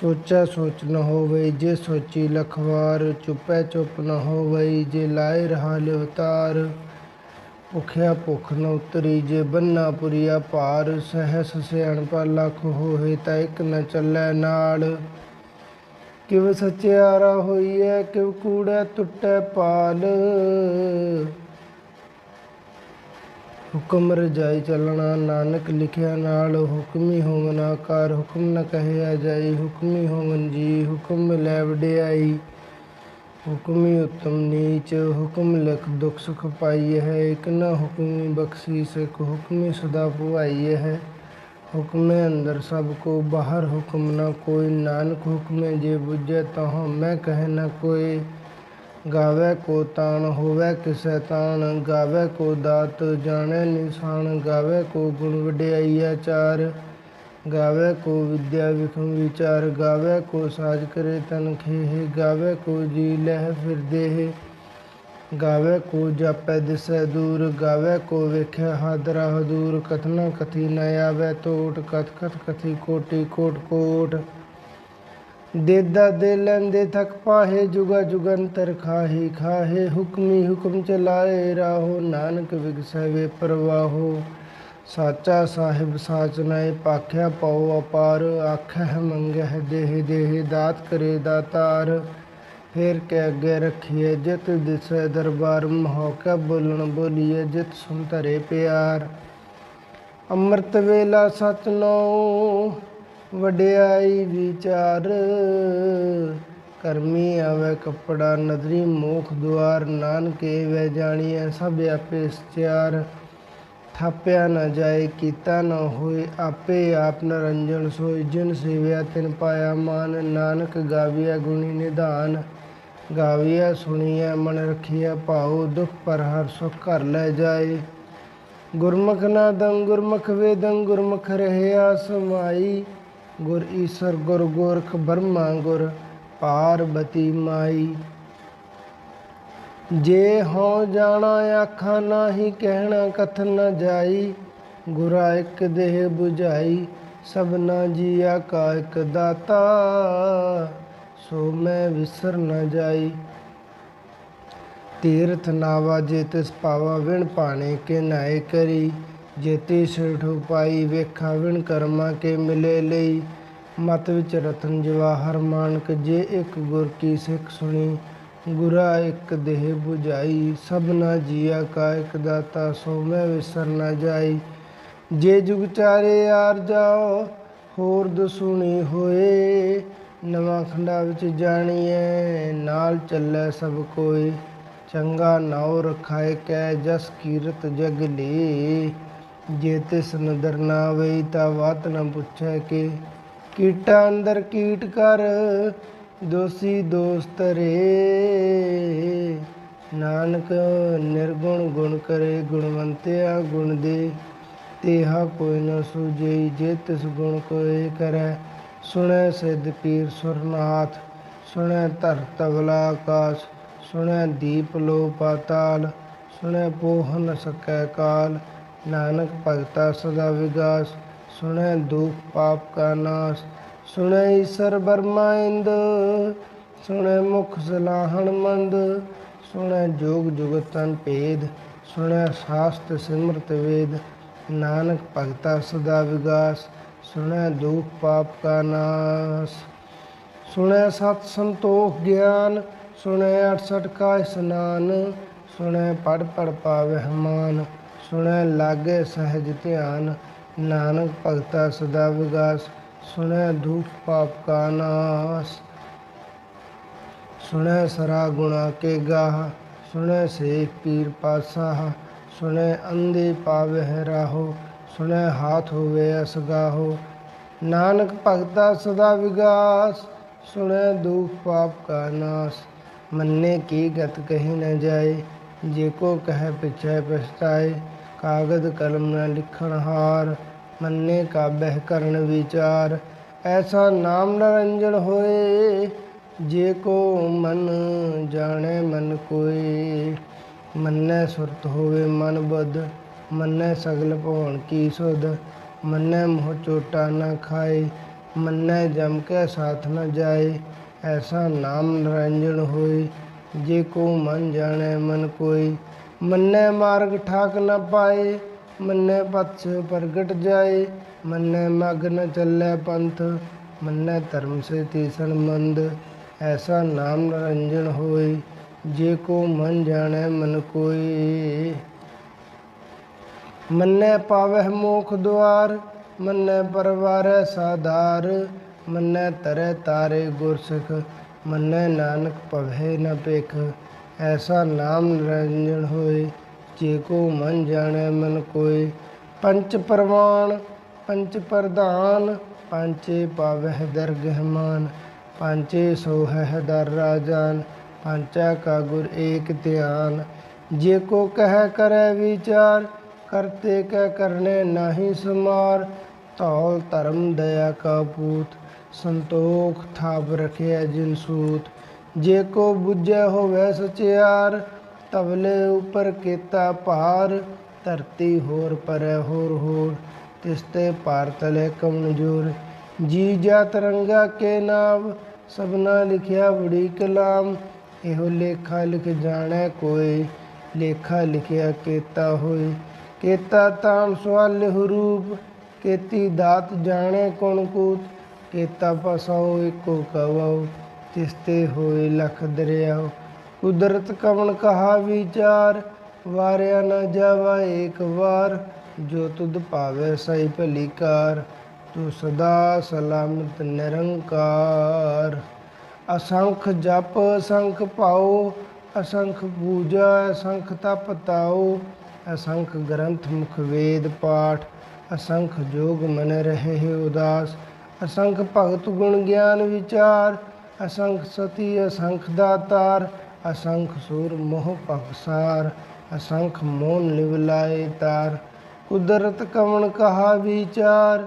ਸੋਚੈ ਸੋਚ ਨ ਹੋਵਈ ਜੇ ਸੋਚੀ ਲਖਵਾਰ, ਚੁਪੈ ਚੁੱਪ ਨ ਹੋਵਈ ਜੇ ਲਾਏ ਰਹਾ ਲਿਵਤਾਰ ਭੁਖਿਆ ਭੁਖ ਨ ਉਤਰੀ, ਜੇ ਬੰਨਾ ਪੁਰੀਆ ਭਾਰ, ਸਹਸ ਸਿਆਣਪਾ ਲਖ ਹੋਏ ਤਾਂ ਇੱਕ ਨ ਚੱਲੈ ਨਾਲ ਕਿਵ ਸਚਿਆਰਾ ਹੋਈਐ, ਕਿਵ ਕੂੜੈ ਟੁੱਟੈ ਪਾਲ। ਹੁਕਮ ਰਜਾਈ ਚੱਲਣਾ, ਨਾਨਕ ਲਿਖਿਆ ਨਾਲ ਹੁਕਮੀ ਹੋਵਨ ਆਕਾਰ ਹੁਕਮ ਨ ਕਹਿਆ ਜਾਈ, ਹੁਕਮੀ ਹੋਵਨ ਜੀ, ਹੁਕਮ ਮਿਲੈ ਵਡਿਆਈ। ਹੁਕਮੀ ਉਤਮ ਨੀਚ, ਹੁਕਮ ਲਿਖ ਦੁਖ ਸੁਖ ਪਾਈ ਹੈ, ਇਕ ਨ ਹੁਕਮੀ ਬਖਸ਼ੀ ਇਕ ਹੁਕਮੀ ਸਦਾ ਭੁਆਈ ਹੈ। ਹੁਕਮੇ ਅੰਦਰ ਸਭ ਕੋ, ਬਾਹਰ ਹੁਕਮ ਨ ਕੋਈ, ਨਾਨਕ ਹੁਕਮੇ ਜੇ ਬੁਝੈ ਤਹ ਮੈਂ ਕਹਿ ਨ ਕੋਈ। ਗਾਵੇ ਕੋ ਤਾਣ ਹੋਵੇ ਕਿਸੈ ਤਾਣ ਗਾਵੇ ਕੋ ਦਾਤ ਜਾਣੈ ਨਿਸ਼ਾਨ, ਗਾਵੇ ਕੋ ਗੁਣ ਵਡਿਆਈ ਆਚਾਰ ਗਾਵੇ ਕੋ ਵਿਦਿਆ ਵਿਖਮ ਵਿਚਾਰ, ਗਾਵੇ ਕੋ ਸਾਜ ਕਰੇ ਤਨ ਖੇਹ, ਗਾਵੇ ਕੋ ਜੀ ਲਹਿ ਫਿਰਦੇ ਗਾਵੇ ਕੋ ਜਾਪੈ ਦਿਸੈ ਦੂਰ, ਗਾਵੇ ਕੋ ਵੇਖੈ ਹਾਦਰਾ ਹਦੂਰ ਕਥਨਾ ਕਥੀ ਨ ਆਵੇ ਟੋਟ ਕਥ ਕਥ ਕਥੀ ਕੋਟੀ ਕੋਟ ਕੋਟ। ਦੇਦਾ ਦੇ ਲੈਂਦੇ ਥਕ ਪਾਹੇ, ਜੁਗਾ ਜੁਗੰਤਰ ਖਾਹੀ, ਖਾਹੇ, ਹੁਕਮੀ ਹੁਕਮ ਚਲਾਏ ਰਾਹੋ, ਨਾਨਕ ਵਿਗਸੈ ਵੇ ਪ੍ਰਵਾਹੋ। ਸਾਚਾ ਸਾਹਿਬ ਸਾਚ ਨਾਏ ਪਾਖਿਆ ਪਾਉ ਅਪਾਰ ਆਖੈ ਮੰਗਹਿ ਦੇਹ ਦੇਹ, ਦਾਤ ਕਰੇ ਦਾਤਾਰ। ਫੇਰ ਕੇ ਅੱਗੇ ਰੱਖੀਏ ਜਿਤ, ਦਿਸੈ ਦਰਬਾਰ, ਮਹੋ ਬੋਲਣ ਬੋਲੀਏ ਜਿਤ, ਸੁਨ ਧਰੇ ਪਿਆਰ। ਅੰਮ੍ਰਿਤ ਵੇਲਾ ਸਤਨੋ ਵਡਿਆਈ ਵਿਚਾਰ। ਕਰਮੀ ਆਵੇ ਕਪੜਾ ਨਦਰੀ ਮੋਖ ਦੁਆਰ। ਨਾਨਕੇ ਵੈ ਜਾਣੀਐ ਸਭ ਆਪੇ ਸਚਿਆਰ ਥਾਪਿਆ ਨਾ ਜਾਏ, ਕੀਤਾ ਨਾ ਹੋਏ, ਆਪੇ ਆਪ ਨਰੰਜਨ ਸੋਈ ਜਿਨ ਸੇਵਿਆ ਤਿਨ ਪਾਇਆ ਮਾਨ, ਨਾਨਕ ਗਾਵੀਆ ਗੁਣੀ ਨਿਧਾਨ। ਗਾਵਿਆ ਸੁਣੀਐ, ਮਨ ਰਖੀਐ, ਭਾਉ, ਦੁਖ ਪਰ ਹਰ ਸੁਖ ਘਰ ਲੈ ਜਾਏ। ਗੁਰਮੁਖ ਨਾਦੰ ਗੁਰਮੁਖ ਵੇਦੰ ਗੁਰਮੁਖ ਰਹਿਆ ਸਮਾਈ। ਗੁਰ ਈਸਰ ਗੁਰ ਗੋਰਖ ਬਰਮਾ ਗੁਰ ਪਾਰਬਤੀ ਮਾਈ। ਜੇ ਹੋ ਜਾਣਾ ਆਖਾਂ ਨਾਹੀ, ਕਹਿਣਾ ਕਥ ਨ ਜਾਈ, ਗੁਰਾ ਇੱਕ ਦੇਹ 부ਝਾਈ ਸਭਨਾ ਜੀਆ ਕਾ ਇੱਕ ਦਾਤਾ, ਸੋ ਮੈਂ ਵਿਸਰ ਨ ਜਾਈ। ਤੀਰਥ ਨਾਵਾ ਜੇ ਤਿਸ ਪਾਵਾ, ਵਿਣ ਪਾਣੇ ਕੇ ਨਾਏ ਕਰੀ। ਜੇਤੀ ਸਿਰਠ ਪਾਈ ਵੇਖਾ ਵਿਣ ਕਰਮਾ ਕੇ ਮਿਲੇ ਲਈ। ਮਤ ਵਿੱਚ ਰਤਨ ਜਵਾਹਰ ਮਾਨਕ ਜੇ ਇੱਕ ਗੁਰ ਕੀ ਸਿੱਖ ਸੁਣੀ। ਗੁਰਾ ਇੱਕ ਦੇਹ 부ਝਾਈ ਸਭਨਾ ਜੀਆ ਕਾ ਇੱਕ ਦਾਤਾ ਸੋ ਮੈਂ ਵਿਸਰ ਨਾ ਜਾਈ। ਜੇ ਜੁਗ ਚਾਰੇ ਆਰ ਜਾਓ, ਹੋਰ ਦਸੁਣੀ ਹੋਏ। ਨਵਾਂ ਖੰਡਾ ਵਿੱਚ ਜਾਣੀਐ, ਨਾਲ ਚੱਲੇ ਸਭ ਕੋਈ ਚੰਗਾ ਨਾਉ ਰਖਾਏ ਕੈ, ਜਸ ਕੀਰਤ ਜਗ ਲੇ। ਜੇ ਤਿਸ ਨਦਰ ਨਾ ਵਈ ਤਾਂ ਵਾਤ ਨਾ ਪੁੱਛੈ ਕਿ। ਕੀਟਾ ਅੰਦਰ ਕੀਟ ਕਰ, ਦੋਸੀ ਦੋਸਤ ਰੇ। ਨਾਨਕ ਨਿਰਗੁਣ ਗੁਣ ਕਰੇ, ਗੁਣਵੰਤਿਆ ਗੁਣ ਦੇ। ਤੇਹਾ ਕੋਈ ਨਾ ਸੂਝਈ ਜੇ ਤਿਸ ਗੁਣ ਕੋਏ ਕਰੈ। ਸੁਣੈ ਸਿਧ ਪੀਰ ਸੁਰਨਾਥ, ਸੁਣੈ ਧਰ ਤਵਲਾ ਆਕਾਸ਼, ਸੁਣੈ ਦੀਪ ਲੋ ਪਾਤਾਲ ਸੁਣੈ ਪੋਹਨ ਸਕੈ ਕਾਲ। ਨਾਨਕ ਭਗਤਾ ਸਦਾ ਵਿਗਾਸ ਸੁਣੈ ਦੁਖ ਪਾਪ ਕਾ ਨਾਸ, ਸੁਣੈ ਈਸਰ ਬਰਮਾ ਇੰਦ, ਸੁਣੈ ਮੁਖ ਸਲਾਹਣ ਮੰਦ, ਸੁਣੈ ਜੋਗ ਜੁਗਤਨ ਭੇਦ, ਸੁਣੈ ਸਾਸਤ ਸਿਮਰਤ ਵੇਦ, ਨਾਨਕ ਭਗਤਾ ਸਦਾ ਵਿਗਾਸ ਸੁਣੈ ਦੁਖ ਪਾਪ ਕਾ ਨਾਸ, ਸੁਣੈ ਸਤ ਸੰਤੋਖ ਗਿਆਨ, ਸੁਣੈ 68 ਕਾ ਇਸਨਾਨ, ਸੁਣੈ ਪੜ ਪੜ ਪਾਵਹਿ ਮਾਨ ਸੁਣੈ ਲਾਗੇ ਸਹਿਜ ਧਿਆਨ, ਨਾਨਕ ਭਗਤਾ ਸਦਾ ਵਿਗਾਸ, ਸੁਣੈ ਦੁਖ ਪਾਪ ਕਾ ਨਾਸ। ਸੁਣੈ ਸਰਾ ਗੁਣਾ ਕੇ ਗਾਹ, ਸੁਣੈ ਸੇਖ ਪੀਰ ਪਾਸਾਹ, ਸੁਣੈ ਅੰਧੇ ਪਾਵਹਿ ਰਾਹੋ, ਸੁਣੈ ਹਾਥ ਹੋਵੇ ਅਸਗਾਹੋ ਨਾਨਕ ਭਗਤਾ ਸਦਾ ਵਿਗਾਸ, ਸੁਣੈ ਦੁਖ ਪਾਪ ਕਾ ਨਾਸ। ਮੰਨੇ ਕੀ ਗਤ ਕਹੀ ਨ ਜਾਏ, ਜੇ ਕੋ ਕਹਿ ਪਿਛੈ ਪਛਤਾਏ ਕਾਗਦ ਕਲਮ ਨਾ ਲਿਖਣ ਹਾਰ, ਮੰਨੇ ਕਾ ਕਰਨ ਵਿਚਾਰ। ਐਸਾ ਨਾਮ ਨਰੰਜਨ ਹੋਏ, ਜੇ ਕੋ ਮਨ ਜਾਣੇ ਮਨ ਕੋਏ। ਮੰਨੈ ਸੁਰਤ ਹੋਵੇ ਮਨ ਬੁੱਧ, ਮੰਨੈ ਸਗਲ ਭਵਨ ਕੀ ਸੁਧ। ਮੰਨੈ ਮੋਹ ਚੋਟਾ ਨਾ ਖਾਏ, ਮੰਨੈ ਜਮ ਕੇ ਸਾਥ ਨਾ ਜਾਏ। ਐਸਾ ਨਾਮ ਨਿਰੰਜਨ ਹੋਏ, ਜੇ ਕੋ ਮਨ ਜਾਣੈ ਮਨ ਕੋਈ ਮੰਨੈ ਮਾਰਗ ਠਾਕ ਨਾ ਪਾਏ, ਮੰਨੈ ਪਥ ਪ੍ਰਗਟ ਜਾਏ, ਮੰਨੈ ਮਗ ਨ ਚੱਲੈ ਪੰਥ, ਮੰਨੈ ਧਰਮ ਸੇ ਤੀਸਣ ਮੰਦ, ਐਸਾ ਨਾਮ ਨਿਰੰਜਨ ਹੋਏ, ਜੇ ਕੋ ਮਨ ਜਾਣੈ ਮਨ ਕੋਈ ਮੰਨੈ ਪਾਵਹਿ ਮੋਖ ਦੁਆਰ, ਮੰਨੈ ਪਰਵਾਰੈ ਸਾਧਾਰ, ਮੰਨੈ ਤਰੈ ਤਾਰੇ ਗੁਰਸਿਖ, ਮੰਨੈ ਨਾਨਕ ਭਵੈ ਨ ਪੇਖ ਐਸਾ ਨਾਮ ਨਿਰੰਜਨ ਹੋਏ, ਜੇ ਕੋ ਮਨ ਜਾਣੈ ਮਨ ਕੋਈ ਪੰਚ ਪ੍ਰਵਾਨ, ਪੰਚ ਪ੍ਰਧਾਨ, ਪੰਚੇ ਪਾਵਹਿ ਦਰ ਗਹਿਮਾਨ ਪੰਚੇ ਸੋਹਿ ਦਰ ਰਾਜਾਨ, ਪੰਚਾ ਕਾ ਗੁਰ ਏਕ ਧਿਆਨ। ਜੇ ਕੋ ਕਹਿ ਕਰੈ ਵਿਚਾਰ, ਕਰਤੇ ਕੈ ਕਰਨੇ ਨਾਹੀ ਸਮਾਰ। ਧੌਲ ਧਰਮ ਦਇਆ ਕਾ ਪੂਤ, ਸੰਤੋਖ ਥਾਪ ਰਖਿਆ ਜਿਨ ਸੂਤ। ਜੇ ਕੋ ਬੁੱਝੈ ਹੋਵੇ ਸਚਿਆਰ, ਤਵਲੇ ਉਪਰ ਕੀਤਾ ਭਾਰ, ਧਰਤੀ ਹੋਰ ਪਰੈ ਹੋਰ ਹੋਰ, ਤਿਸ ਤੇ ਭਾਰ ਤਲੇ ਕਮਨਜੋਰ ਜੀ ਜਾ ਤਰੰਗਾ ਕੇ ਨਾਮ, ਸਭਨਾ ਲਿਖਿਆ ਬੜੀ ਕਲਾਮ ਇਹੋ ਲੇਖਾ ਲਿਖ ਜਾਣੈ ਕੋਈ ਲੇਖਾ ਲਿਖਿਆ ਕੀਤਾ ਹੋਏ। ਕੀਤਾ ਤਾਮ ਸਵਾਲ ਰੂਪ ਕੀਤੀ ਦਾਤ ਜਾਣੇ ਕੋਣ ਕੂਤ, ਕੀਤਾ ਪਸਾਉ ਏਕੋ ਕਵਾਉ। ਤਿਸ ਤੇ ਹੋਏ ਲਖ ਦਰਿਆਉ ਕੁਦਰਤ ਕਵਣ ਕਹਾ ਵਿਚਾਰ, ਵਾਰਿਆ ਨਾ ਜਾਵਾ ਏਕ ਵਾਰ, ਜੋ ਤੁਧ ਭਾਵੇ ਸਈ ਭਲੀ ਕਾਰ, ਤੂੰ ਸਦਾ ਸਲਾਮਤ ਨਿਰੰਕਾਰ। ਅਸੰਖ ਜਪ, ਅਸੰਖ ਪਾਓ, ਅਸੰਖ ਪੂਜਾ, ਅਸੰਖ ਤਪ ਤਾਓ, ਅਸੰਖ ਗ੍ਰੰਥ ਮੁਖ ਵੇਦ ਪਾਠ, ਅਸੰਖ ਜੋਗ ਮਨ ਰਹੇ ਉਦਾਸ, ਅਸੰਖ ਭਗਤ ਗੁਣ ਗਿਆਨ ਵਿਚਾਰ ਅਸੰਖ ਸਤੀ, ਅਸੰਖ ਦਾਤਾਰ ਅਸੰਖ ਸੂਰ ਮੋਹ ਪਖਸਾਰ ਅਸੰਖ ਮੋਨ ਲਿਵਲਾਏ ਤਾਰ। ਕੁਦਰਤ ਕਵਣ ਕਹਾ ਵਿਚਾਰ,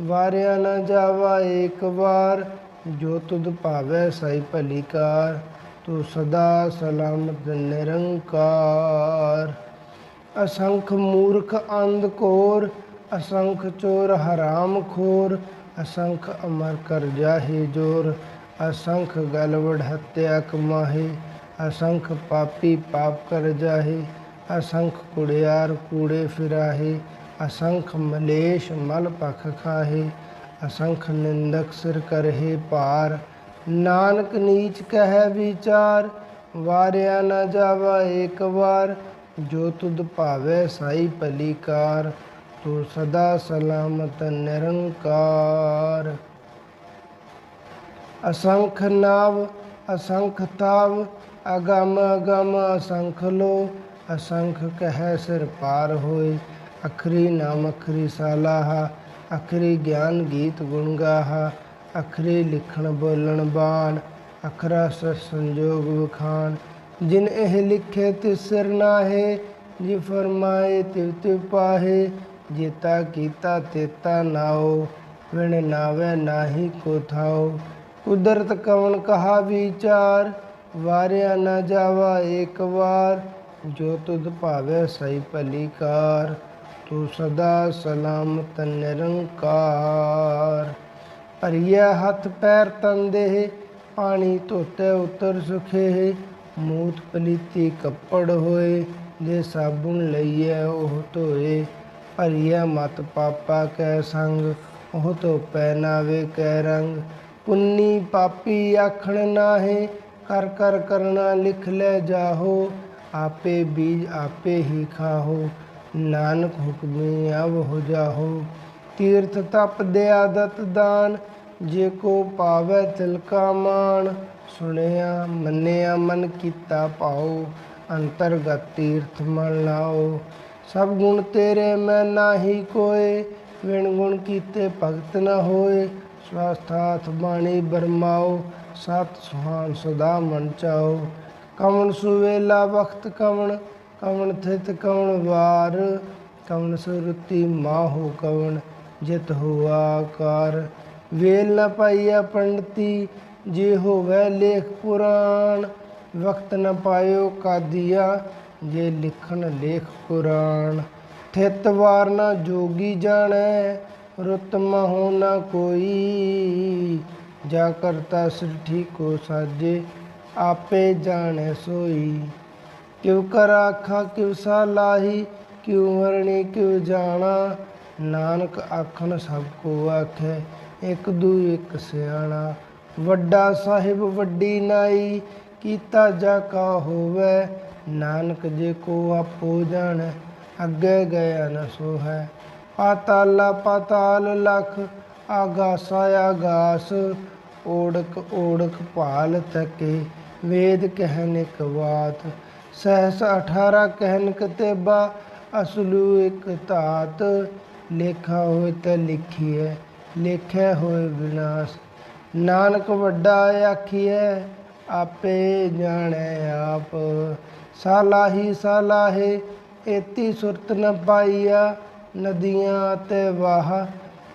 ਵਾਰਿਆ ਨਾ ਜਾਵਾ ਏਕ ਵਾਰ, ਜੋ ਤੁਧ ਭਾਵੈ ਸਈ ਭਲੀਕਾਰ ਤੂੰ ਸਦਾ ਸਲਾਮਤ ਨਿਰੰਕਾਰ। ਅਸੰਖ ਮੂਰਖ ਅੰਧ ਕੋਰ, ਅਸੰਖ ਚੋਰ ਹਰਾਮ ਖੋਰ, ਅਸੰਖ ਅਮਰ ਕਰ ਜਾਹੇ ਜੋਰ। ਅਸੰਖ ਗਲਵੜ ਹੱਤਿਆ ਕਮਾਹੇ, ਅਸੰਖ ਪਾਪੀ ਪਾਪ ਕਰ ਜਾਹੇ, ਅਸੰਖ ਕੁੜਿਆਰ ਕੂੜੇ ਫਿਰਾਹੇ, ਅਸੰਖ ਮਲੇਸ਼ ਮਲ ਪਖ ਖਾਹੇ, ਅਸੰਖ ਨਿੰਦਕ ਸਿਰ ਕਰਹੇ ਪਾਰ ਨਾਨਕ ਨੀਚ ਕਹਿ ਵਿਚਾਰ, ਵਾਰਿਆ ਨਾ ਜਾਵਾ ਏਕ ਵਾਰ, ਜੋ ਤੁਧ ਭਾਵੇ ਸਾਈ ਭਲੀ ਕਾਰ ਤੂੰ ਸਦਾ ਸਲਾਮਤ ਨਿਰੰਕਾਰ। ਅਸੰਖ ਨਾਵ, ਅਸੰਖ ਤਾਵ, ਅਗਮ ਅਗਮ ਅਸੰਖ ਲੋ, ਅਸੰਖ ਕਹਿ ਸਿਰ ਪਾਰ ਹੋਏ, ਅਖਰੀ ਨਾਮ ਅਖਰੀ ਸਾਲਾਹਾ, ਅਖਰੀ ਗਿਆਨ ਗੀਤ ਗੁਣ ਗਾਹਾ, ਅਖਰੀ ਲਿਖਣ ਬੋਲਣ ਬਾਣ, ਅਖਰਾ ਸਰ ਸੰਜੋਗ ਵਿਖਾਨ ਜਿਨ ਇਹ ਲਿਖੇ ਤਿਸ ਸਿਰ ਨਾਹੇ, ਜੀ ਫਰਮਾਏ ਤਿਵ ਤਿਵ ਪਾਹੇ, ਜੀਤਾ ਕੀਤਾ ਤੇਤਾ ਨਾਓ ਵਿਣ ਨਾਵੇ ਨਾਹੀ ਕੋ ਥਾਓ। ਕੁਦਰਤ ਕਵਣ ਕਹਾ ਵਿਚਾਰ, ਵਾਰਿਆ ਨਾ ਜਾਵਾ ਏਕ ਵਾਰ। ਜੋ ਤੁਧ ਭਾਵੇ ਸਹੀ ਭਲੀ ਕਾਰ, ਤੂੰ ਸਦਾ ਸਲਾਮਤ ਨਿਰੰਕਾਰ। ਭਰੀਆ ਹੱਥ ਪੈਰ ਤਨ ਦੇਹ ਪਾਣੀ ਧੋਤੇ ਉਤਰ ਸੁਖੇ ਮੂਤ ਪਲੀਤੀ ਕੱਪੜ ਹੋਏ, ਜੇ ਸਾਬੁਨ ਲਈਐ ਉਹ ਧੋਏ। ਭਰੀਆ ਮਤ ਪਾਪਾ ਕੈ ਸੰਗ, ਉਹ ਤੋ ਪਹਿਨਾਵੇ ਕੈ ਰੰਗ। ਪੁੰਨੀ ਪਾਪੀ ਆਖਣ ਨਾਹੇ, ਕਰ ਕਰ ਕਰਨਾ ਲਿਖ ਲੈ ਜਾਹੋ, ਆਪੇ ਬੀਜ ਆਪੇ ਹੀ ਖਾਹੋ, ਨਾਨਕ ਹੁਕਮੀ ਅਵ ਹੋ ਜਾਹੋ। ਤੀਰਥ ਤਪ ਦੇ ਆਦਤ ਦਾਨ, ਜੇ ਕੋ ਪਾਵੇ ਤਿਲ ਕਾ ਮਾਨ ਸੁਣਿਆ ਮੰਨਿਆ ਮਨ ਕੀਤਾ ਪਾਉ ਅੰਤਰਗਤ ਤੀਰਥ ਮਨ ਲਾਓ। ਸਭ ਗੁਣ ਤੇਰੇ ਮੈਂ ਨਾਹੀ ਕੋਏ ਵਿਣ ਗੁਣ ਕੀਤੇ ਭਗਤ ਨਾ ਹੋਏ ਸਵਾਸਥਾਥ ਬਾਣੀ ਬਰਮਾਓ, ਸਤ ਸੁਹਾਨ ਸਦਾ ਮਨ ਚਾਓ। ਕਵਣ ਸੁਵੇਲਾ ਵਖਤ ਕਵਣ ਕਵਣ ਥਿਤ ਕਵਣ ਵਾਰ। ਕਵਣ ਸੁਰਤੀ ਮਾਹੋ ਕਵਣ, ਜਿਤ ਹੋਆ ਆਕਾਰ ਵੇਲ ਨ ਪਾਈਆ ਪੰਡਤੀ, ਜੇ ਹੋਵੇ ਲੇਖ ਪੁਰਾਣ। ਵਕਤ ਨ ਪਾਇਓ ਕਾਦੀਆ, ਜੇ ਲਿਖਣ ਲੇਖ ਪੁਰਾਣ। ਥਿਤ ਵਾਰ ਨ ਜੋਗੀ ਜਾਣੈ ਰੁਤ ਹੋ ਨਾ ਕੋਈ, ਜਾ ਕਰਤਾ ਸ੍ਰਿਠੀ ਕੋ ਸਾਜੇ, ਆਪੇ ਜਾਣੈ ਸੋਈ। ਕਿਉ ਕਰ ਆਖਾਂ, ਕਿਉ ਸਾਲਾਹੀ ਕਿਉ ਵਰਣੀ ਕਿਉ ਜਾਣਾ। ਨਾਨਕ ਆਖਣ, ਸਭ ਕੋ ਆਖੈ, ਇੱਕ ਦੂ ਇਕ ਸਿਆਣਾ। ਵੱਡਾ ਸਾਹਿਬ ਵੱਡੀ ਨਾਈ, ਕੀਤਾ ਜਾ ਕਾ ਹੋਵੇ। ਨਾਨਕ ਜੇ ਕੋ ਆਪੋ ਜਾਣੈ, ਅੱਗੇ ਗਿਆ ਨਾ ਸੋ ਹੈ ਪਾਤਾਲਾ, ਪਾਤਾਲ ਲਖ ਆਗਾਸਾ ਆਗਾਸ, ਓੜਕ ਓੜਕ ਭਾਲ ਤਕੇ ਵੇਦ ਕਹਿਨ ਇਕ ਬਾਤ, ਸਹਸ 18 ਕਹਿਨ ਕਤੇਬਾ ਅਸਲੂ ਇਕ ਧਾਤ, ਲੇਖਾ ਹੋਏ ਤਾਂ ਲਿਖੀਐ, ਲੇਖੈ ਹੋਏ ਵਿਨਾਸ਼, ਨਾਨਕ ਵੱਡਾ ਆਖੀਐ, ਆਪੇ ਜਾਣੈ ਆਪ, ਸਾਲਾਹੀ ਸਾਲਾਹੇ, ਏਤੀ ਸੁਰਤ ਨ ਪਾਈਆ ਨਦੀਆਂ ਤੇ ਵਾਹ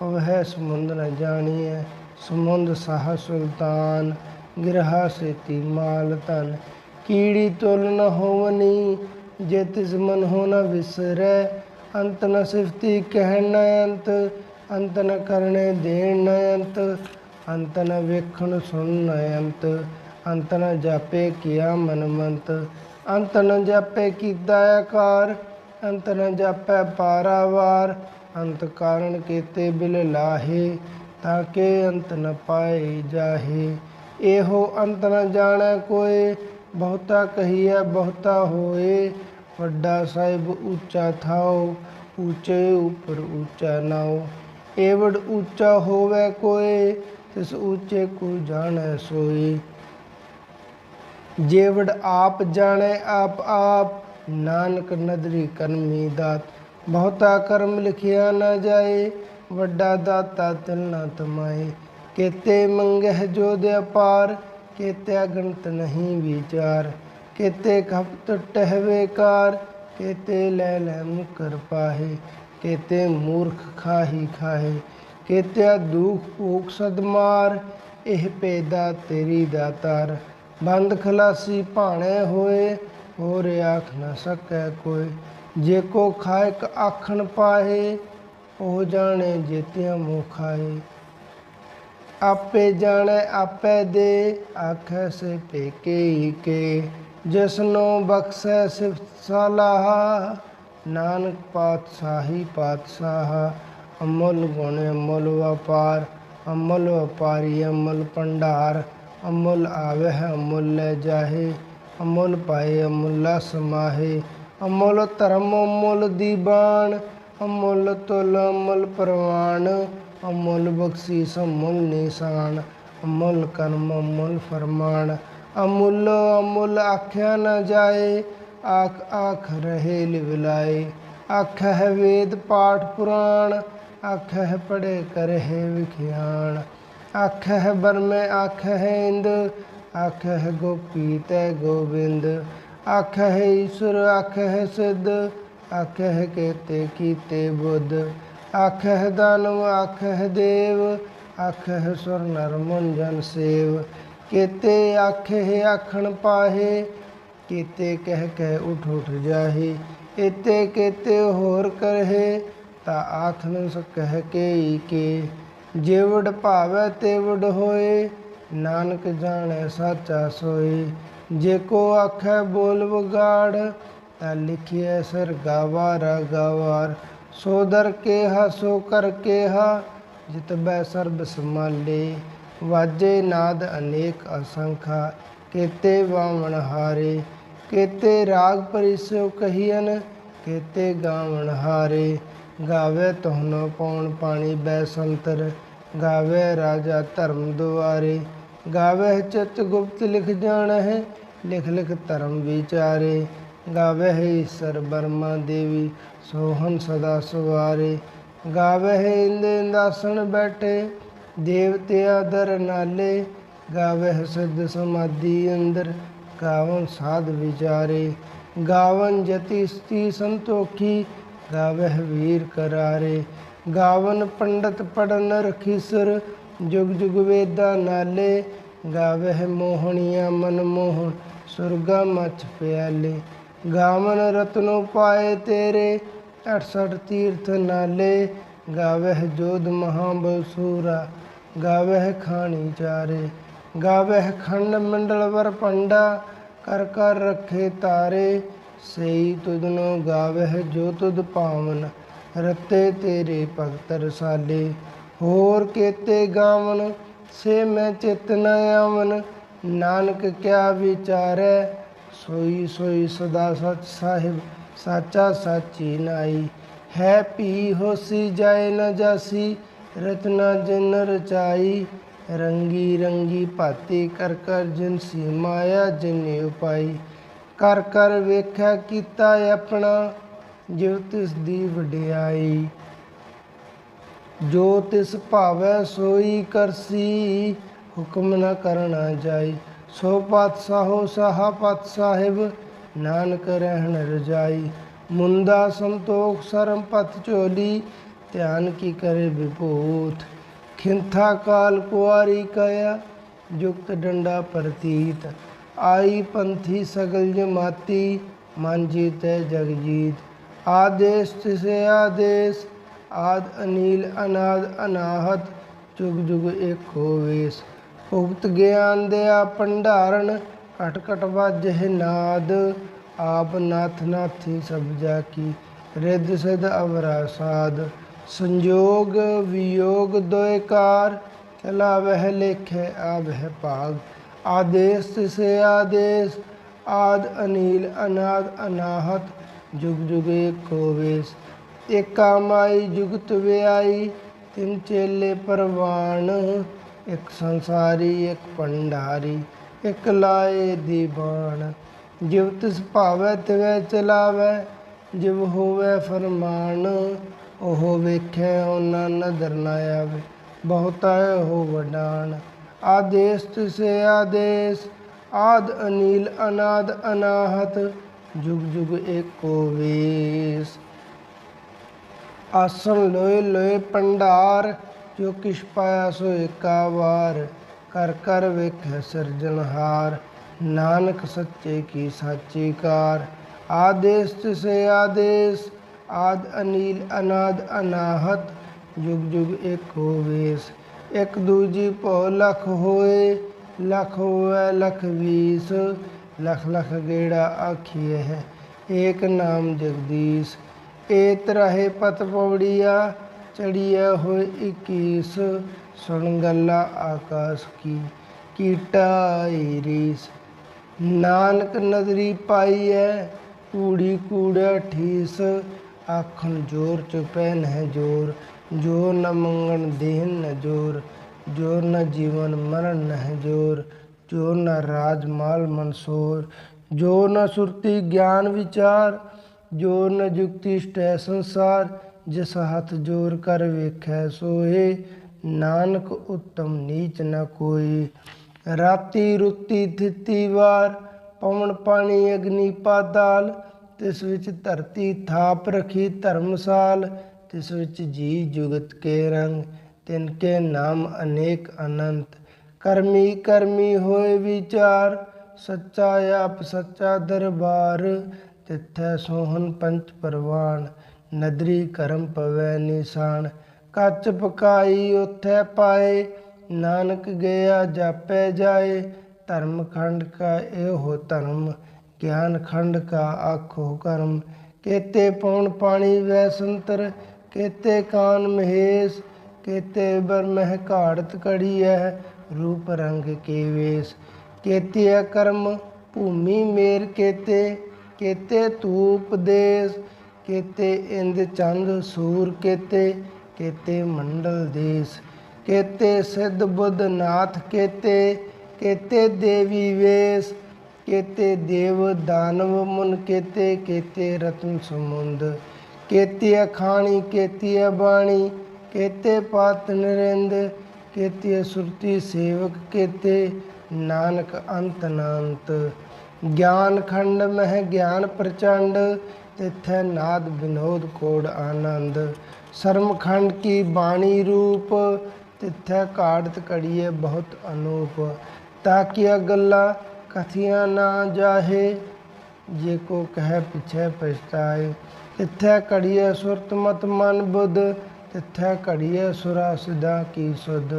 ਵਹਿ ਸਮੁੰਦ ਨ ਜਾਣੀਐ। ਸਮੁੰਦ ਸਾਹ ਸੁਲਤਾਨ, ਗਿਰਹਾ ਸੇਤੀ ਮਾਲ ਤਨ ਕੀੜੀ ਤੁਲ ਨ ਹੋਵਨੀ, ਜੇ ਤਿਸ ਮਨ ਹੋ ਨ ਵਿਸਰੈ। ਅੰਤ ਨ ਸਿਫਤੀ ਕਹਿਣ ਨ ਅੰਤ ਅੰਤ ਨ ਕਰਨੇ ਦੇਣ ਨ ਅੰਤ। ਅੰਤ ਨ ਵੇਖਣ ਸੁਣ ਨ ਅੰਤ ਅੰਤ ਨ ਜਾਪੇ ਕੀਆ ਮਨ ਮੰਤ ਅੰਤ ਨ ਜਾਪੇ ਕੀਤਾ ਆਕਾਰ ਅੰਤ ਨ ਜਾਪੈ ਪਾਰਾਵਾਰ, ਅੰਤ ਕਾਰਣ ਕੀਤੇ ਬਿਲ ਲਾਹੇ, ਤਾਂ ਕਿ ਅੰਤ ਨ ਪਾਏ ਜਾਹੇ। ਇਹੋ ਅੰਤ ਨ ਜਾਣੈ ਕੋਏ, ਬਹੁਤਾ ਕਹੀਐ, ਬਹੁਤਾ ਹੋਏ। ਵੱਡਾ ਸਾਹਿਬ ਉੱਚਾ ਥਾਓ ਉੱਚੇ ਉਪਰ ਉੱਚਾ ਨਾਓ ਏਵੜ ਉੱਚਾ ਹੋਵੇ ਕੋਏ, ਤਿਸ ਉੱਚੇ ਕੋ ਜਾਣੈ ਸੋਈ ਜੇਵੜ ਆਪ ਜਾਣੈ ਆਪ ਆਪ ਨਾਨਕ ਨਦਰੀ ਕਰਮੀ ਦਾਤ, ਬਹੁਤਾ ਕਰਮ ਲਿਖਿਆ ਨਾ ਜਾਏ, ਵੱਡਾ ਦਾਤਾ ਤਿਲ ਨਾ ਤਮਾਏ। ਕੇਤੇ ਮੰਗਹਿ ਜੋ ਦੇ ਅਪਾਰ ਕੇਤੇ ਅਗਣਤ ਨਹੀਂ ਵਿਚਾਰ। ਕੇਤੇ ਖਪਤ ਟਹਿਵੇ ਕਾਰ, ਕੇਤੇ ਲੈ ਲੈ ਮੁਕਰ ਪਾਹੇ। ਕੇਤੇ ਮੂਰਖ ਖਾਹੀ ਖਾਹੇ ਕੇਤੇ ਦੁਖ ਭੂਖ ਸਦਮਾਰ ਇਹ ਪੈਦਾ ਤੇਰੀ ਦਾਤਾਰ। ਬੰਦ ਖਲਾਸੀ ਭਾਣੇ ਹੋਏ ਹੋਰ ਆਖ ਨਾ ਸਕੈ ਕੋਈ। ਜੇ ਕੋ ਖਾਇਕ ਆਖਣ ਪਾਹੇ, ਉਹ ਜਾਣੇ ਜੇਤਿਆ ਮੂੰ ਖਾਏ। ਆਪੇ ਜਾਣੈ, ਆਪੇ ਦੇ, ਆਖੈ ਸੇ ਪੇਕੇ ਹੀ ਕੇ। ਜਿਸਨੋ ਬਖਸ਼ੈ ਸਿਫਤ ਸਲਾਹ, ਨਾਨਕ ਪਾਤਸ਼ਾਹੀ ਪਾਤਸ਼ਾਹ। ਅਮਲ ਗੁਣ ਅਮਲ ਵਪਾਰ, ਅਮਲ ਵਪਾਰੀ ਅਮਲ ਭੰਡਾਰ। ਅਮੁੱਲ ਆਵੇ ਹੈ ਅਮੁੱਲ ਲੈ ਜਾਹੇ। ਅਮੁੱਲ ਪਾਏ, ਅਮੁੱਲਾ ਸਮਾਹੇ। ਅਮੁੱਲ ਧਰਮ, ਅਮੁੱਲ ਦੀਬਾਨ ਅਮੁੱਲ ਤੁਲ, ਅਮੁੱਲ ਪ੍ਰਵਾਨ ਅਮੁੱਲ ਬਖਸ਼ੀਸ, ਅਮੁੱਲ ਨਿਸ਼ਾਨ। ਅਮੁੱਲ ਕਰਮ, ਅਮੁੱਲ ਫਰਮਾਨ। ਅਮੁੱਲ ਅਮੁੱਲ ਆਖਿਆ ਨਾ ਜਾਏ। ਆਖ ਆਖ ਰਹੇ ਲਿਵਲਾਏ ਆਖ ਹੈ ਵੇਦ ਪਾਠ ਪੁਰਾਣ। ਆਖ ਹੈ ਪੜੇ ਕਰਹਿ ਵਿਖਿਆਣ। ਆਖ ਹੈ ਬਰਮੇ ਆਖ ਹੈ ਇੰਦ। ਆਖ ਹੈ ਗੋਪੀ ਤੈ ਗੋਬਿੰਦ ਆਖ ਹੈ ਈਸ਼ਵਰ ਆਖ ਹੈ ਸਿੱਧ ਆਖ ਹੈ ਕੇਤੇ ਕੀਤੇ ਬੁੱਧ ਆਖ ਹੈ ਦਾਨਵ ਆਖ ਹੈ ਦੇਵ ਆਖ ਹੈ ਸੁਰ ਨਰ ਮਨ ਜਨ ਸੇਵ। ਕੇਤੇ ਆਖੇ ਆਖਣ ਪਾਹੇ, ਕੀਤੇ ਕਹਿ ਕਹਿ ਉਠ ਉਠ ਜਾਹੇ। ਇਤੇ ਕੇਤੇ ਹੋਰ ਕਰਹੇ, ਤਾ ਆਖ ਨ ਸਕਹਿ ਕੇ ਕੇ। ਜਿਵੜ ਭਾਵੈ ਤੇਵੜ ਹੋਏ ਨਾਨਕ ਜਾਣੈ ਸਾਚਾ ਸੋਏ ਜੇ ਕੋ ਆਖੈ ਬੋਲ ਵਿਗਾੜ, ਤਾਂ ਲਿਖਿਐ ਸਰ ਗਾਵਾਰ ਗਾਵਾਰ ਸੋ ਦਰ ਕੇ ਸੋ ਕਰ ਕੇ ਹਾ ਜਿਤ ਬੈ ਸਰਬ ਸਮਾਲੇ ਵਾਜੇ ਨਾਦ ਅਨੇਕ ਅਸੰਖਾ, ਕੇਤੇ ਵਾਵਣ ਹਾਰੇ। ਕੇਤੇ ਰਾਗ ਪਰਿਸੋ ਕਹੀਨ ਕੇਤੇ ਗਾਵਣ ਹਾਰੇ। ਗਾਵੇ ਤੋਹਨ ਪਉਣ ਪਾਣੀ ਬੈ ਸੰਤਰ, ਗਾਵੇ ਰਾਜਾ ਧਰਮ ਦੁਆਰੇ। ਗਾਵੇ ਚਿਤ ਗੁਪਤ ਲਿਖ ਜਾਣ ਹੈ ਲਿਖ ਲਿਖ ਧਰਮ ਵਿਚਾਰੇ। ਗਾਵੇ ਹੈ ਈਸ਼ਰ ਬਰਮਾ ਦੇਵੀ ਸੋਹਨ ਸਦਾ ਸੁਵਾਰੇ। ਗਾਵੇ ਹੈ ਇੰਦ ਇੰਦਾਸਣ ਬੈਠੇ, ਦੇਵਤੇ ਆਦਰ ਨਾਲੇ। ਗਾਵੇ ਹੈ ਸਿੱਧ ਸਮਾਧੀ ਅੰਦਰ, ਗਾਵਨ ਸਾਧ ਵਿਚਾਰੇ। ਗਾਵਨ ਜਤੀ ਸਤੀ ਸੰਤੋਖੀ, ਗਾਵਹਿ ਵੀਰ ਕਰਾਰੇ। ਗਾਵਨ ਪੰਡਤ ਪੜਨ ਰਖੀਸਰ ਜੁਗ ਜੁਗ ਵੇਦਾਂ ਨਾਲੇ, ਗਾਵਹਿ ਮੋਹਣੀਆਂ ਮਨ ਮੋਹਣ, ਸੁਰਗਾ ਮਛ ਪਿਆਲੇ। ਗਾਵਨ ਰਤਨੋ ਪਾਏ ਤੇਰੇ 68 ਤੀਰਥ ਨਾਲੇ। ਗਾਵਹਿ ਜੋਧ ਮਹਾਬਲ ਸੂਰਾ, ਗਾਵਹਿ ਖਾਣੀ ਚਾਰੇ। ਗਾਵਹਿ ਖੰਡ ਮੰਡਲ ਵਰ ਪੰਡਾ ਕਰ ਕਰ ਰੱਖੇ ਤਾਰੇ। ਸਈ ਤੁਧਨੋ ਗਾਵਹਿ ਜੋ ਤੁਧ ਪਾਵਨ, ਰਤੇ ਤੇਰੇ ਭਗਤ ਰਸਾਲੇ। ਹੋਰ ਕੇਤੇ ਗਾਵਨ, ਸੇ ਮੈਂ ਚਿਤ ਨ ਆਵਨ। ਨਾਨਕ ਕਿਆ ਵਿਚਾਰੈ, ਸੋਈ ਸੋਈ ਸਦਾ ਸਚ ਸਾਹਿਬ, ਸਾਚਾ ਸਾਚੀ ਨਾਈ। ਹੈ ਪੀ ਹੋਸੀ ਜਾਏ ਨ ਜਾਸੀ, ਰਤਨਾ ਜਨ ਰਚਾਈ। ਰੰਗੀ ਰੰਗੀ ਭਾਤੀ ਕਰ ਕਰ ਜਿਨਸੀ ਮਾਇਆ ਜਿਨੇ ਉਪਾਈ। ਕਰ ਕਰ ਵੇਖਿਆ ਕੀਤਾ ਆਪਣਾ ਜਿਵ ਤਿਸ ਦੀ ਵਡਿਆਈ। ਜੋ ਤਿਸ ਭਾਵੈ ਸੋਈ ਕਰਸੀ, ਹੁਕਮ ਨ ਕਰਨਾ ਜਾਈ। ਸੋ ਪਾਤਸ਼ਾਹੋ ਸਾਹਾ ਪਤ ਸਾਹਿਬ ਨਾਨਕ ਰਹਿਣ ਰਜਾਈ। ਮੁੰਦਾ ਸੰਤੋਖ ਸਰਮ ਪਤ ਝੋਲੀ, ਧਿਆਨ ਕੀ ਕਰੇ ਵਿਭੂਤ। ਖਿੰਥਾ ਕਾਲ ਕੁਆਰੀ ਕਇਆ, ਜੁਗਤ ਡੰਡਾ ਪ੍ਰਤੀਤ। ਆਈ ਪੰਥੀ ਸਗਲ ਜਮਾਤੀ, ਮਨ ਜੀਤੈ ਜਗ ਜੀਤ ਆਦੇਸ਼ ਤਿਸੇ ਆਦੇਸ਼ ਆਦ ਅਨੀਲ ਅਨਾਦ ਅਨਾਹਤ, ਜੁਗ ਜੁਗ ਏਕੋ ਵੇਸ। ਭੁਗਤ ਗਿਆਨ ਦਿਆ ਭੰਡਾਰਨ, ਘਟ ਘਟ ਵਾਜਹਿ ਨਾਦ। ਆਪ ਨਾਥ ਨਾਥੀ ਸਭ ਜਾ ਕੀ, ਰਿੱਧ ਸਿਧ ਅਵਰਾ ਸਾਧ ਸੰਜੋਗ ਵਿਯੋਗ ਦੋਇ ਚਲਾ ਵਹਿ ਲੇਖੇ ਆਵਹਿ ਭਾਗ। ਆਦੇਸ ਤਿਸੇ ਆਦੇਸ, ਆਦ ਅਨੀਲ ਅਨਾਦ ਅਨਾਹਤ, ਜੁਗ ਜੁਗ ਏਕੋ ਵੇਸ। ਏਕਾ ਮਾਈ ਜੁਗਤ ਵਿਆਈ, ਤਿੰਨ ਚੇਲੇ ਪਰਵਾਨ, ਇੱਕ ਸੰਸਾਰੀ, ਇੱਕ ਭੰਡਾਰੀ, ਇੱਕ ਲਾਏ ਦੀਵਾਨ। ਜਿਵ ਤਿਸ ਭਾਵੈ ਤਿਵੈ ਚਲਾਵੈ, ਜਿਵ ਹੋਵੇ ਫਰਮਾਨ, ਉਹ ਵੇਖੈ ਉਹਨਾਂ ਨਦਰ ਨਾ ਆਵੇ, ਬਹੁਤਾ ਹੋ ਵਡਾਨ। ਆਦੇਸ ਤਿਸੇ ਆਦੇਸ, ਆਦ ਅਨੀਲ ਅਨਾਦ ਅਨਾਹਤ, ਜੁਗ ਜੁਗ ਏਕੋ ਵੇਸ। ਆਸਣ ਲੋਏ ਲੋਏ ਪੰਡਾਰ, ਜੋ ਕਿਛ ਪਾਇਆ ਸੋ ਏਕਾ ਵਾਰ। ਕਰ ਕਰ ਵੇਖੈ ਸਿਰਜਣਹਾਰ ਨਾਨਕ ਸੱਚੇ ਕੀ ਸਾਚੀ ਕਾਰ। ਆਦੇਸ ਤਿਸੇ ਆਦੇਸ, ਆਦ ਅਨੀਲ ਅਨਾਦ ਅਨਾਹਤ, ਜੁਗ ਜੁਗ ਏਕੋ ਵੇਸ ਇੱਕ ਦੂਜੀ ਭੋ ਲਖ ਹੋਏ, ਲਖ ਹੋਵੇ ਲਖ ਵੀਸ। ਲਖ ਲਖ ਗੇੜਾ ਆਖੀਏ ਹੈ, ਏਕ ਨਾਮ ਜਗਦੀਸ਼। ਏ ਤਰਹਿ ਪਤ ਪਵੜੀਆ ਚੜੀਆ ਹੋਏ 21 ਸੁਣ ਗੱਲਾ ਆਕਾਸ਼ ਕੀ ਕੀਟਾਈ ਰੀਸ। ਨਾਨਕ ਨਦਰੀ ਪਾਈਐ, ਕੂੜੀ ਕੂੜਾ ਠੀਸ, ਆਖਣ ਜੋਰ ਚੁਪੈ ਨਹਿ ਜੋਰ, ਜੋ ਨ ਮੰਗਣ ਦੇਨ ਨ ਜੋਰ, ਜੋ ਨ ਜੀਵਨ ਮਰਨ ਨਹਿ ਜੋਰ, ਜੋ ਨ ਰਾਜ ਮਾਲ ਮਨਸੂਰ, ਜੋ ਨ ਸੁਰਤੀ ਗਿਆਨ ਵਿਚਾਰ ਜੋਰ ਨ ਜੁਗਤੀ ਸਟੈ ਸੰਸਾਰ, ਜਿਸ ਹੱਥ ਜੋਰ ਕਰ ਵੇਖੈ ਸੋਏ, ਨਾਨਕ ਉਤਮ ਨੀਚ ਨ ਕੋਈ। ਰਾਤੀ ਰੁੱਤੀ ਥਿੱਤੀ ਵਾਰ, ਪਵਨ ਪਾਣੀ ਅਗਨੀ ਪਾਤਾਲ, ਤਿਸ ਵਿੱਚ ਧਰਤੀ ਥਾਪ ਰਖੀ ਧਰਮਸਾਲ, ਤਿਸ ਵਿੱਚ ਜੀ ਜੁਗਤ ਕੇ ਰੰਗ, ਤਿਨ ਕੇ ਨਾਮ ਅਨੇਕ ਅਨੰਤ। ਕਰਮੀ ਕਰਮੀ ਹੋਏ ਵਿਚਾਰ, ਸੱਚਾ ਆਪ ਸੱਚਾ ਦਰਬਾਰ ਤਿੱਥੈ ਸੋਹਣ ਪੰਚ ਪਰਵਾਨ, ਨਦਰੀ ਕਰਮ ਪਵੈ ਨਿਸ਼ਾਨ। ਕੱਚ ਪਕਾਈ ਉਥੈ ਪਾਏ, ਨਾਨਕ ਗਿਆ ਜਾਪੈ ਜਾਏ। ਧਰਮ ਖੰਡ ਕਾ ਇਹੋ ਧਰਮ, ਗਿਆਨ ਖੰਡ ਕਾ ਆਖੋ ਕਰਮ। ਕੇਤੇ ਪਉਣ ਪਾਣੀ ਵੈ ਸੰਤਰ, ਕੇਤੇ ਕਾਨ ਮਹੇਸ਼, ਕੇਤੇ ਬਰਮਹਿ ਘਾੜਤ ਕੜੀ ਹੈ ਰੂਪ ਰੰਗ ਕੇ ਵੇਸ। ਕੇਤੇ ਕਰਮ, ਭੂਮੀ ਮੇਰ ਕੇਤੇ ਕੇਤੇ ਧੂਪ ਦੇਸ ਕੇਤੇ ਇੰਦ ਚੰਦ ਸੂਰ ਕੇਤੇ ਕੇਤੇ ਮੰਡਲ ਦੇਸ, ਕੇਤੇ ਸਿੱਧ ਬੁੱਧ ਨਾਥ ਕੇਤੇ ਕੇਤੇ ਦੇਵੀ ਵੇਸ, ਕੇਤੇ ਦੇਵ ਦਾਨਵ ਮੁਨ ਕੇਤੇ ਕੇਤੇ ਰਤਨ ਸਮੁੰਦ, ਕੇਤੀ ਅਖਾਣੀ, ਕੇਤੀ ਬਾਣੀ ਕੇਤੇ ਪਾਤ ਨਰਿੰਦ, ਕੇਤੀ ਸੁਰਤੀ ਸੇਵਕ ਕੇਤੇ, ਨਾਨਕ ਅੰਤ ਨਾੰਤ। ਗਿਆਨ ਖੰਡ ਮਹਿ ਗਿਆਨ ਪ੍ਰਚੰਡ ਤਿਥੈ ਨਾਦ ਵਿਨੋਦ ਕੋੜ ਆਨੰਦ। ਸ਼ਰਮ ਖੰਡ ਕੀ ਬਾਣੀ ਰੂਪ, ਤਿਥੈ ਕਾੜਤ ਕੜੀਏ ਬਹੁਤ ਅਨੂਪ। ਤਾਕਿਆ ਗੱਲਾਂ ਕਥੀਆਂ ਨਾ ਜਾਹੇ, ਜੇ ਕੋ ਕਹਿ ਪਿਛੈ ਪਛਤਾਏ। ਤਿਥੈ ਕੜੀਏ ਸੁਰਤ ਮਤ ਮਨ ਬੁੱਧ, ਤਿਥੈ ਕੜੀਏ ਸੁਰਾ ਸਿਧਾ ਕੀ ਸੁਧ।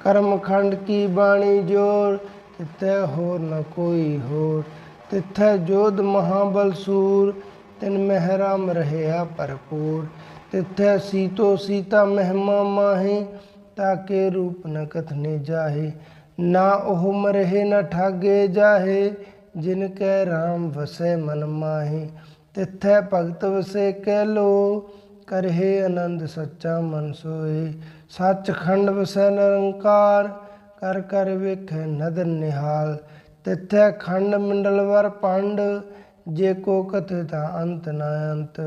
ਕਰਮ ਖੰਡ ਕੀ ਬਾਣੀ ਜੋਰ ਤਿਥੈ ਹੋਰ ਨ ਕੋਈ ਹੋਰ, ਤਿਥੈ ਜੋਧ ਮਹਾਬਲ ਸੂਰ, ਤਿਨ ਮਹਿਰਾਮ ਰਹਿਆ ਭਰਪੂਰ। ਤਿਥੈ ਸੀਤੋ ਸੀਤਾ ਮਹਿਮਾ ਮਾਹੇ, ਤਾਕੇ ਰੂਪ ਨ ਕਥਨੇ ਜਾਹੇ। ਨਾ ਉਹ ਮਰਹਿ ਨ ਠਾਗੇ ਜਾਹੇ, ਜਿਨ ਕੈ RAM ਵਸੈ ਮਨ ਮਾਹੀ। ਤਿਥੈ ਭਗਤ ਵਸੈ ਕਹਿ ਲੋ, ਕਰਹਿ ਆਨੰਦ ਸੱਚਾ ਮਨ ਸੋਏ ਸੱਚ ਖੰਡ ਵਸੈ ਨਿਰੰਕਾਰ ਕਰ ਕਰ ਵੇਖੈ ਨਦਰ ਨਿਹਾਲ। ਤਿਥੈ ਖੰਡ ਮੰਡਲਵਰ ਪੰਡ, ਜੇ ਕੋ ਕਥਿ ਤਾ ਅੰਤ ਨ ਅੰਤ।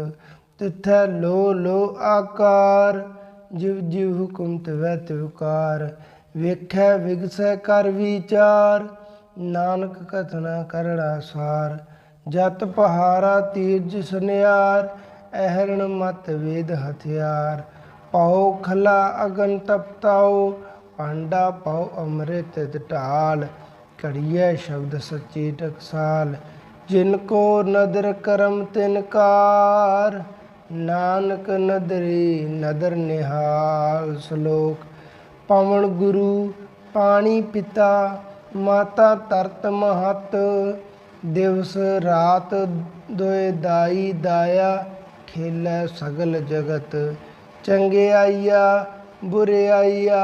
ਤਿਥੈ ਲੋ ਲੋ ਆਕਾਰ, ਜਿਵ ਜਿਵ ਹੁਕਮ ਤਵੈ ਤਿਵਕਾਰ ਵੇਖੈ ਵਿਗਸੈ ਕਰ ਵਿਚਾਰ, ਨਾਨਕ ਕਥਨਾ ਕਰੜਾ ਸਾਰ। ਜਤ ਪਹਾਰਾ ਤੀਰਜ ਸੁਨਿਆਰ, ਅਹਰਣ ਮਤ ਵੇਦ ਹਥਿਆਰ। ਪਉ ਖਲਾ ਅਗਨ ਤਪਤਾਉ ਪਾਂਡਾ ਪਉ ਅੰਮ੍ਰਿਤ ਢਾਲ, ਘੜੀਐ ਸ਼ਬਦ ਸੱਚੀ ਟਕਸਾਲ। ਜਿਨ ਕੋ ਨਦਰ ਕਰਮ ਤਿਨ ਕਾਰ, ਨਾਨਕ ਨਦਰੀ ਨਦਰ ਨਿਹਾਲ ਸ਼ਲੋਕ। ਪਵਨ ਗੁਰੂ, ਪਾਣੀ ਪਿਤਾ, ਮਾਤਾ ਤਰਤ ਮਹਤ, ਦਿਵਸ ਰਾਤ ਦੋਏ ਦਾਈ ਦਾਇਆ, ਖੇਲੇ ਸਗਲ ਜਗਤ। ਚੰਗਿਆਈਆ ਬੁਰਿਆਈਆ